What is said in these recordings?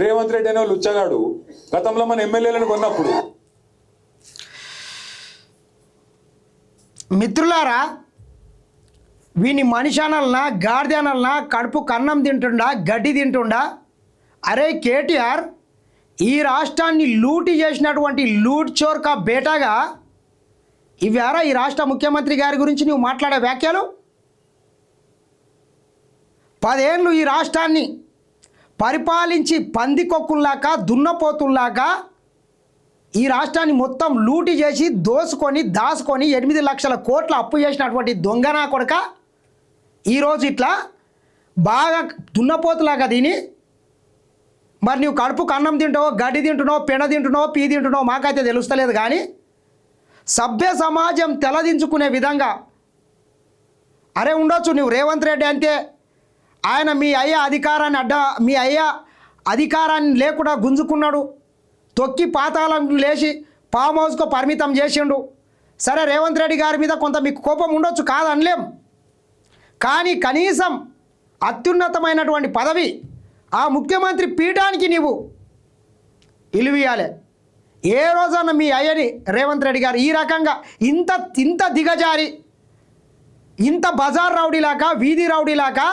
రేవంత్ రెడ్డి అనే వాళ్ళు ఉచ్చగాడు గతంలో మన ఎమ్మెల్యేలను కొన్నప్పుడు. మిత్రులారా వీని మనిషి అనల్నా గాడిద అనల్నా కడుపు కన్నం తింటుండా గడ్డి తింటుండా? అరే కేటీఆర్ ఈ రాష్ట్రాన్ని లూటి చేసినటువంటి లూట్ చోర్కా బేటాగా ఇవ్వారా ఈ రాష్ట్ర ముఖ్యమంత్రి గారి గురించి నువ్వు మాట్లాడే వ్యాఖ్యలు? పదేళ్ళు ఈ రాష్ట్రాన్ని పరిపాలించి పందికొక్కుల్లాగా దున్నపోతుల్లాగా ఈ రాష్ట్రాన్ని మొత్తం లూటి చేసి దోసుకొని దాచుకొని ఎనిమిది లక్షల కోట్ల అప్పు చేసినటువంటి దొంగనా కొడక ఈరోజు ఇట్లా బాగా దున్నపోతులాగా దీని. మరి నువ్వు కడుపుకు అన్నం తింటావో గడ్డి తింటున్నావు పెన తింటున్నావు పీ తింటున్నావు మాకైతే తెలుస్తలేదు కానీ సభ్య సమాజం తెలదించుకునే విధంగా అరే ఉండొచ్చు నువ్వు రేవంత్ రెడ్డి అంటే ఆయన మీ అయ్య అధికారాన్ని అడ్డ మీ అయ్య అధికారాన్ని లేకుండా గుంజుకున్నాడు. తొక్కి పాతాళం లేచి ఫామ్ హౌస్కు పరిమితం చేసిండు. సరే రేవంత్ రెడ్డి గారి మీద కొంత మీకు కోపం ఉండొచ్చు కాదనలేం. కానీ కనీసం అత్యున్నతమైనటువంటి పదవి ఆ ముఖ్యమంత్రి పీఠానికి నీవు ఇలువియాలే ఏ రోజన్న మీ అయ్యని రేవంత్ రెడ్డి గారు ఈ రకంగా ఇంత ఇంత దిగజారి ఇంత బజార్ రౌడీలాగా వీధి రౌడీలాగా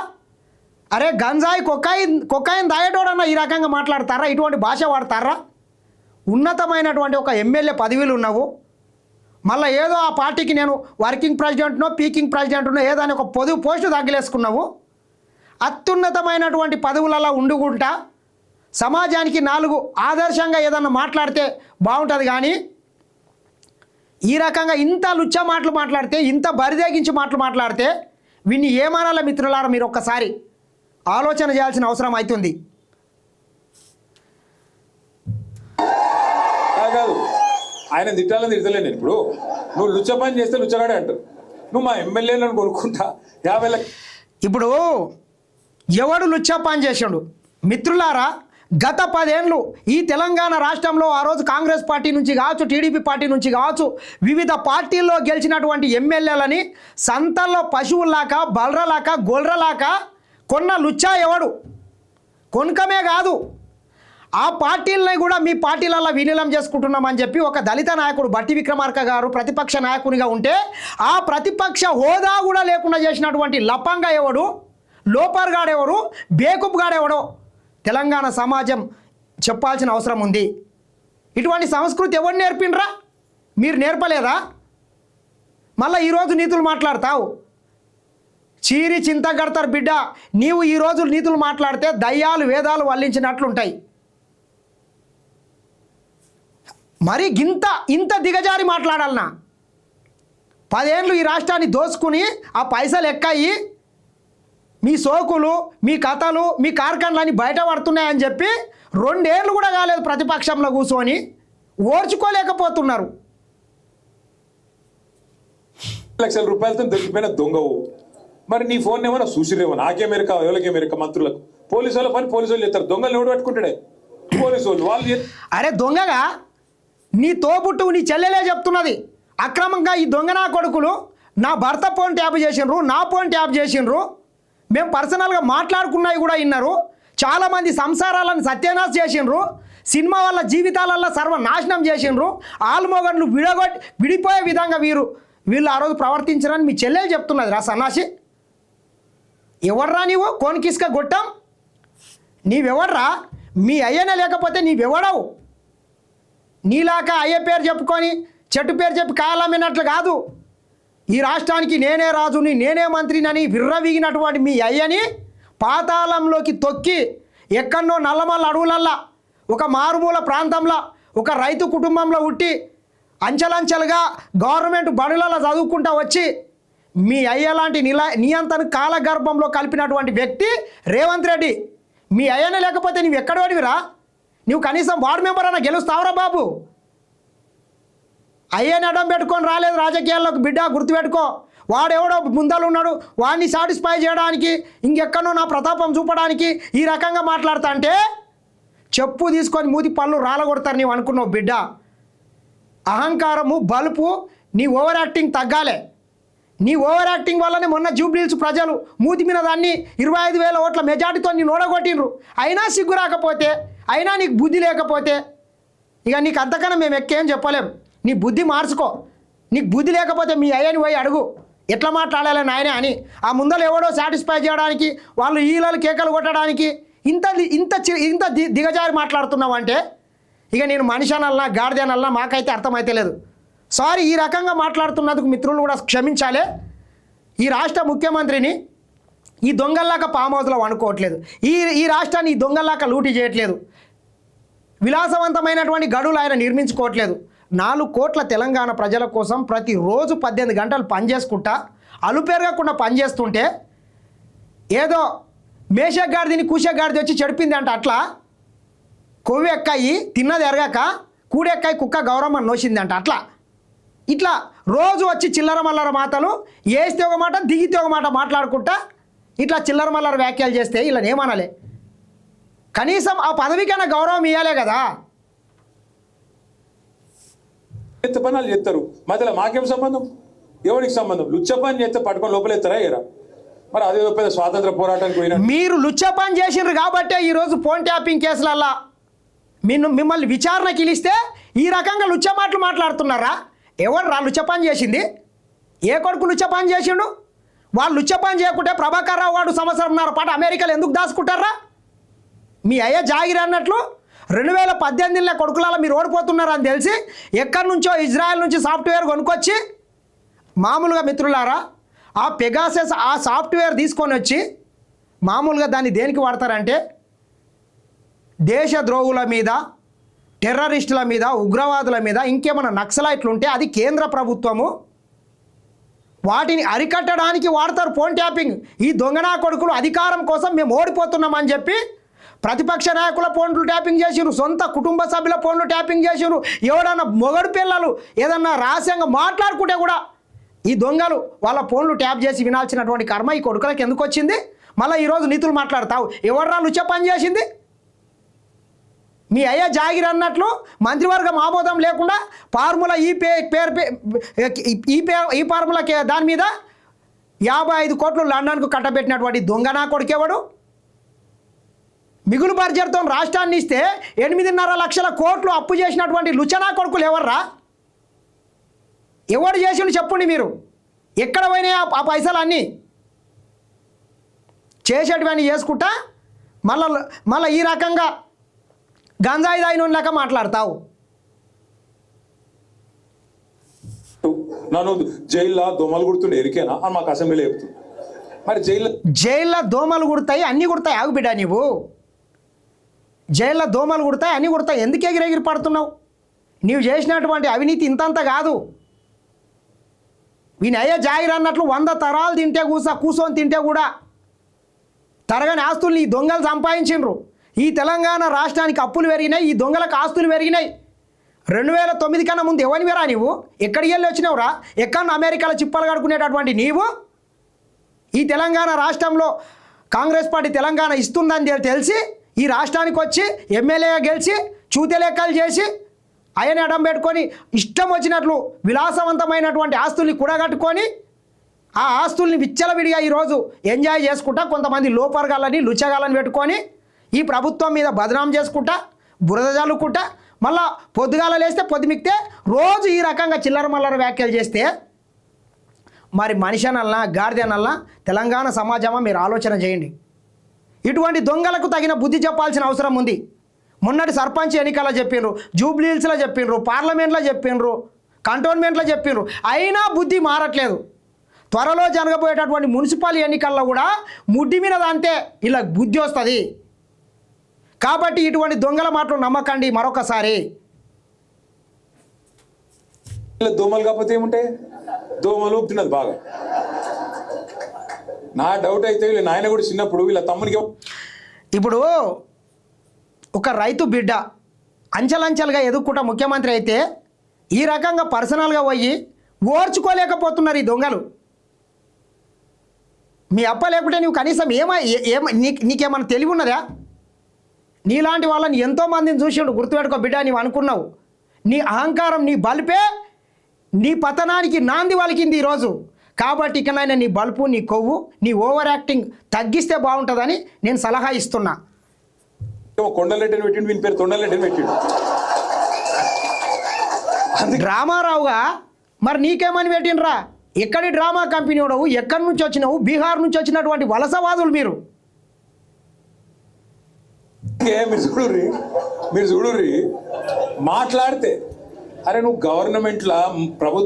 అరే గంజాయి కొక్కాయిన్ కొక్కాయిన్ దాయేటోడన్నా ఈ రకంగా మాట్లాడతారా? ఇటువంటి భాష వాడతారా? ఉన్నతమైనటువంటి ఒక ఎమ్మెల్యే పదవిలు ఉన్నావు. మళ్ళీ ఏదో ఆ పార్టీకి నేను వర్కింగ్ ప్రెసిడెంట్నో పీకింగ్ ప్రెసిడెంట్నో ఏదో అని ఒక పొదువు పోస్టు తగ్గిలేసుకున్నావు అత్యున్నతమైనటువంటి పదవులలో ఉండుకుంటా సమాజానికి నాలుగు ఆదర్శంగా ఏదన్నా మాట్లాడితే బాగుంటుంది కానీ ఈ రకంగా ఇంత లుచ్చ మాటలు మాట్లాడితే ఇంత బరిదేగించి మాటలు మాట్లాడితే వీన్ని ఏమనాల మిత్రులారా మీరు ఒక్కసారి? ఆలోచన చేయాల్సిన అవసరం అవుతుంది కాదు ఆయన తిట్టాలని తిడతలే నేను ఇప్పుడు. నువ్వు లుచ్చ పని చేస్తే లుచ్చగాడే అంటారు. నువ్వు మా ఎమ్మెల్యేలను కొనుక్కుంటా. యాభై లక్ష ఇప్పుడు ఎవడు లుచ్చా పని చేసిండు? మిత్రులారా గత పదేళ్ళు ఈ తెలంగాణ రాష్ట్రంలో ఆ రోజు కాంగ్రెస్ పార్టీ నుంచి కావచ్చు టీడీపీ పార్టీ నుంచి కావచ్చు వివిధ పార్టీల్లో గెలిచినటువంటి ఎమ్మెల్యేలని సంతల్లో పశువుల్లాక బలరలాక గొల్రలాక కొన్న లుచ్చా ఎవడు? కొనుకమే కాదు. ఆ పార్టీలని కూడా మీ పార్టీలలో విలీనం చేసుకుంటున్నామని చెప్పి ఒక దళిత నాయకుడు బట్టి విక్రమార్క గారు ప్రతిపక్ష నాయకునిగా ఉంటే ఆ ప్రతిపక్ష హోదా కూడా లేకుండా చేసినటువంటి లప్పంగా ఎవడు? లోపర్గాడెవరు బేకుప్ గాడెవడో తెలంగాణ సమాజం చెప్పాల్సిన అవసరం ఉంది. ఇటువంటి సంస్కృతి ఎవరు నేర్పిండ్రా? మీరు నేర్పలేదా? మళ్ళీ ఈరోజు నీతులు మాట్లాడతావు. చీరి చింత కడతారు బిడ్డ. నీవు ఈరోజు నీతులు మాట్లాడితే దయ్యాలు వేదాలు వల్లించినట్లుంటాయి. మరి గింత ఇంత దిగజారి మాట్లాడాలనా? పదేళ్ళు ఈ రాష్ట్రాన్ని దోసుకుని ఆ పైసలు ఎక్కాయి మీ సోకులు మీ కథలు మీ కార్ఖానలు బయట పడుతున్నాయని చెప్పి రెండేళ్ళు కూడా కాలేదు ప్రతిపక్షంలో కూర్చొని ఓర్చుకోలేకపోతున్నారు. లక్షల రూపాయలతో దొరికిపోయిన దొంగవు. మరి నీ ఫోన్ ఏమైనా చూసిరేమో నాకే మేరక ఎవరికే మేరక మంత్రులకు. పోలీసు వాళ్ళ పని పోలీసు వాళ్ళు చేస్తారు. దొంగలు ఎవడు పట్టుకుంటాడే పోలీసు వాళ్ళు వాళ్ళు అరే దొంగగా? నీ తోబుట్టు నీ చెల్లెలే చెప్తున్నది. అక్రమంగా ఈ దొంగ నా కొడుకులు నా భర్త ఫోన్ ట్యాప్ చేసిండ్రు నా ఫోన్ ట్యాప్ చేసిండ్రు. మేము పర్సనల్గా మాట్లాడుకున్నవి కూడా విన్నారు చాలామంది సంసారాలను సత్యనాశ చేసిండ్రు. సినిమా వాళ్ళ జీవితాలలో సర్వనాశనం చేసిండ్రు. ఆల్మోగన్లు విడగొట్టి విడిపోయే విధంగా వీరు వీళ్ళు ఆ రోజు ప్రవర్తించరని మీ చెల్లెలు చెప్తున్నది రా సన్నాసి. ఎవర్రా నీవు? కోనికిసుక గొట్టం? నీవెవర్రా? మీ అయ్యనే లేకపోతే నీవెవడవు? నీలాక అయ్య పేరు చెప్పుకొని చెట్టు పేరు చెప్పి కాలమైనట్లు కాదు. ఈ రాష్ట్రానికి నేనే రాజుని నేనే మంత్రినని విర్రవీగినటువంటి మీ అయ్యని పాతాళంలోకి తొక్కి ఎక్కడనో నల్లమల్ల అడవులల్లా ఒక మారుమూల ప్రాంతంలో ఒక రైతు కుటుంబంలో ఉట్టి అంచెలంచెలుగా గవర్నమెంట్ బడులలో చదువుకుంటా వచ్చి మీ అయ్య లాంటి నిల నియంత్రణ కాలగర్భంలో కలిపినటువంటి వ్యక్తి రేవంత్ రెడ్డి. మీ అయ్యనే లేకపోతే నువ్వు ఎక్కడ వాడివిరా? నువ్వు కనీసం వార్డు మెంబర్ అన్న గెలుస్తావురా బాబు. అయ్యని అడ్డం పెట్టుకొని రాలేదు రాజకీయాల్లోకి బిడ్డ గుర్తుపెట్టుకో. వాడెవడో ముందలు ఉన్నాడు వాడిని సాటిస్ఫై చేయడానికి ఇంకెక్కడో నా ప్రతాపం చూపడానికి ఈ రకంగా మాట్లాడతా అంటే చెప్పు తీసుకొని మూతి పళ్ళు రాలగొడతారు నీవు అనుకున్నావు బిడ్డ. అహంకారము బలుపు నీ ఓవర్ యాక్టింగ్ తగ్గాలే. నీ ఓవర్ యాక్టింగ్ వల్లనే మొన్న జూబ్లీల్స్ ప్రజలు మూతి మీద దాన్ని ఇరవై ఐదు వేల ఓట్ల మెజార్టీతో నేను ఓడగొట్టినరు అయినా సిగ్గు రాకపోతే అయినా నీకు బుద్ధి లేకపోతే ఇక నీకు అంతకన్నా మేము ఎక్కేం చెప్పలేం. నీ బుద్ధి మార్చుకో. నీకు బుద్ధి లేకపోతే మీ అయ్యని పోయి అడుగు. ఎట్లా మాట్లాడాలి నాయన అని. ఆ ముందర ఎవడో సాటిస్ఫై చేయడానికి వాళ్ళు ఈలలు కేకలు కొట్టడానికి ఇంత ఇంత చి- ఇంత ది- దిగజారి మాట్లాడుతున్నావు అంటే ఇక నేను మనిషి అనల్లా గాడిదనల్లా మాకైతే అర్థమైతే లేదు. సారీ ఈ రకంగా మాట్లాడుతున్నందుకు మిత్రులు కూడా క్షమించాలి. ఈ రాష్ట్ర ముఖ్యమంత్రిని ఈ దొంగల్లాగా పామ్ హౌస్లో అనుకోవట్లేదు ఈ ఈ రాష్ట్రాన్ని ఈ దొంగల్లాగా లూటీ చేయట్లేదు. విలాసవంతమైనటువంటి గడువులు ఆయన నిర్మించుకోవట్లేదు. నాలుగు కోట్ల తెలంగాణ ప్రజల కోసం ప్రతిరోజు పద్దెనిమిది గంటలు పనిచేసుకుంటా అలుపెరగకుండా పనిచేస్తుంటే ఏదో మేషగాడిదిని కూషగాడిది వచ్చి చెడిపింది అంటే అట్లా? కొవ్వెక్కాయి తిన్నది ఎరగాక కూడెక్కాయి కుక్క గౌరమ్మ నోసింది అంట అట్లా? ఇట్లా రోజు వచ్చి చిల్లర మల్లర మాటలు వేస్తే ఒక మాట దిగితే ఒక మాట మాట్లాడుకుంటా ఇట్లా చిల్లర మల్లర వ్యాఖ్యలు చేస్తే ఇలా ఏమనాలి. కనీసం ఆ పదవికైనా గౌరవం ఇవ్వాలే కదా. ఎత్త పనులు చేస్తారు. మధ్యలో మాకేం సంబంధం? ఎవరికి సంబంధం? లుచ్చ పని చేస్తే పట్టుకొని లోపలేస్తారా ఎరా మరి అదేదో పెద్ద స్వాతంత్ర పోరాటానికి పోయినా మీరు లుచ్చ పని చేసిండ్రు కాబట్టే ఈరోజు ఫోన్ ట్యాపింగ్ కేసులల్లా. మిన్ను మిమ్మల్ని విచారణకి పిలిస్తే ఈ రకంగా లుచ్చ మాటలు మాట్లాడుతున్నారా? ఎవరు రా లుచ్చ చేసింది? ఏ కొడుకు లుచ్చ చేసిండు? వాళ్ళు లుచ్చ చేయకుంటే ప్రభాకర్ రావు వాడు సంవత్సరంన్నర పాటు అమెరికాలో ఎందుకు దాచుకుంటారా? మీ అయ్య జాగిరి అన్నట్లు రెండు వేల పద్దెనిమిదిలో కొడుకులలో మీరు ఓడిపోతున్నారని తెలిసి ఎక్కడి నుంచో ఇజ్రాయెల్ నుంచి సాఫ్ట్వేర్ కొనుక్కొచ్చి మామూలుగా మిత్రులారా ఆ పెగాసెస్ ఆ సాఫ్ట్వేర్ తీసుకొని వచ్చి మామూలుగా దాన్ని దేనికి వాడతారంటే దేశ ద్రోహుల మీద టెర్రరిస్టుల మీద ఉగ్రవాదుల మీద ఇంకేమైనా నక్సలైట్లు ఉంటే అది కేంద్ర ప్రభుత్వము. వాటిని అరికట్టడానికి వాడతారు ఫోన్ ట్యాపింగ్. ఈ దొంగనా కొడుకులు అధికారం కోసం మేము ఓడిపోతున్నామని చెప్పి ప్రతిపక్ష నాయకుల ఫోన్లు ట్యాపింగ్ చేసిరు సొంత కుటుంబ సభ్యుల ఫోన్లు ట్యాపింగ్ చేసిరు ఎవడన్నా మొగడు పిల్లలు ఏదన్నా రహస్యంగా మాట్లాడుకుంటే కూడా ఈ దొంగలు వాళ్ళ ఫోన్లు ట్యాప్ చేసి వినాల్సినటువంటి కర్మ ఈ కొడుకులకు ఎందుకు వచ్చింది? మళ్ళీ ఈరోజు నీతులు మాట్లాడతావు. ఎవడరా లుచ్చ పని చేసింది? మీ అయ్య జాగిర్ అన్నట్లు మంత్రివర్గం ఆమోదం లేకుండా ఫార్ములా ఈ పే పేరు పే ఈ పే ఈ ఫార్ములా దాని మీద యాభై ఐదు కోట్లు లండన్కు కట్టబెట్టినటువంటి దొంగనా కొడుకేవాడు మిగులు బర్జర్తో రాష్ట్రాన్ని ఇస్తే ఎనిమిదిన్నర లక్షల కోట్లు అప్పు చేసినటువంటి లుచనా కొడుకులు ఎవర్రా? ఎవడు చేసిండు చెప్పండి మీరు. ఎక్కడ పోయినాయి ఆ- ఆ పైసలు అన్నీ చేసేటివన్నీ చేసుకుంటా మళ్ళా మళ్ళీ ఈ రకంగా గంజాయి దాయిన లెక్క మాట్లాడతావు నన్ను జైల్లో దోమలు కుడుతుండే ఎరికేనా? అని మాకు అసెంబ్లీలో చెప్తుంది. మరి జైల్లో జైల్లో దోమలు కుడతాయి అన్నీ కుడతాయి ఆగు బిడ్డ నీవు. జైల్లో దోమలు కుడతాయి అన్నీ కుడతాయి ఎందుకు ఎగిరెగిరి పడుతున్నావు? నీవు చేసినటువంటి అవినీతి ఇంతంత కాదు. వీని అయ్యే జాగిర్ అన్నట్లు వంద తరాలు తింటే కూసా కూసోని తింటే కూడా తరగని ఆస్తుల్ని ఈ దొంగలు సంపాదించిండ్రు. ఈ తెలంగాణ రాష్ట్రానికి అప్పులు పెరిగినాయి ఈ దొంగలకు ఆస్తులు పెరిగినాయి. రెండు వేల తొమ్మిది కన్నా ముందు ఎవరివిరా నీవు? ఎక్కడికి వెళ్ళి వచ్చినావురా? ఎక్కడ అమెరికాలో చిప్పలు కడుకునేటటువంటి నీవు? ఈ తెలంగాణ రాష్ట్రంలో కాంగ్రెస్ పార్టీ తెలంగాణ ఇస్తుందని తెలిసి ఈ రాష్ట్రానికి వచ్చి ఎమ్మెల్యేగా గెలిచి చూతే లెక్కలు చేసి ఆయన అడం పెట్టుకొని ఇష్టం వచ్చినట్లు విలాసవంతమైనటువంటి ఆస్తుల్ని కూడగట్టుకొని ఆ ఆస్తుల్ని విచ్చలవిడిగా ఈరోజు ఎంజాయ్ చేసుకుంటా కొంతమంది లోపరగాలని లుచ్చగాలని పెట్టుకొని ఈ ప్రభుత్వం మీద బదనాం చేసుకుంటా బురద జల్లుకుంటా మళ్ళా పొద్దుగాల లేస్తే పొద్దుమిక్తే రోజు ఈ రకంగా చిల్లర మల్లర వ్యాఖ్యలు చేస్తే మరి మనిషి అనల్లా గాడిద తెలంగాణ సమాజమా మీరు ఆలోచన చేయండి. ఇటువంటి దొంగలకు తగిన బుద్ధి చెప్పాల్సిన అవసరం ఉంది. మొన్నటి సర్పంచ్ ఎన్నికల్లో చెప్పిండ్రు జూబ్లీహిల్స్లో చెప్పిండ్రు పార్లమెంట్లో చెప్పిండ్రు కంటోన్మెంట్లో చెప్పిండ్రు అయినా బుద్ధి మారట్లేదు. త్వరలో జరగబోయేటటువంటి మున్సిపల్ ఎన్నికల్లో కూడా ముడ్డి మీద అంతే ఇలా బుద్ధి వస్తుంది. కాబట్టి ఇటువంటి దొంగల మాటలు నమ్మకండి మరొకసారి. దోమలు కాకపోతే ఏముంటాయి? దోమలు తిన్నది బాగా. నా డౌట్ అయితే వీళ్ళ నాయన కూడా చిన్నప్పుడు వీళ్ళ తమ్మునికి ఇప్పుడు ఒక రైతు బిడ్డ అంచెలంచెలుగా ఎదుర్కొంటా ముఖ్యమంత్రి అయితే ఈ రకంగా పర్సనల్గా పోయి ఓర్చుకోలేకపోతున్నారు ఈ దొంగలు. మీ అప్ప లేకుంటే నువ్వు కనీసం ఏమ ఏమ నీకు నీకేమైనా తెలివి ఉన్నదా? నీలాంటి వాళ్ళని ఎంతో మందిని చూసిండు గుర్తుపెట్టుకో బిడ్డ నీవు అనుకున్నావు. నీ అహంకారం నీ బలిపే నీ పతనానికి నాంది వలికింది ఈరోజు. కాబట్టి ఇకనైనా నీ బలుపు నీ కొవ్వు నీ ఓవర్ యాక్టింగ్ తగ్గిస్తే బాగుంటుందని నేను సలహా ఇస్తున్నా. కొండలెట్టని పెట్టిండు వీని పేరు తొండలెట్టని పెట్టిండు. డ్రామారావుగా మరి నీకేమని పెట్టినరా ఎక్కడి డ్రామా కంపెనీ వాడవు ఎక్కడి నుంచి వచ్చినావు? బీహార్ నుంచి వచ్చినటువంటి వలసవాదులు మీరు. అందుకే మీరు చూడుర్రి. మీరు చూడుర్రి. మాట్లాడితే అరే నువ్వు గవర్నమెంట్ల ప్రభుత్వం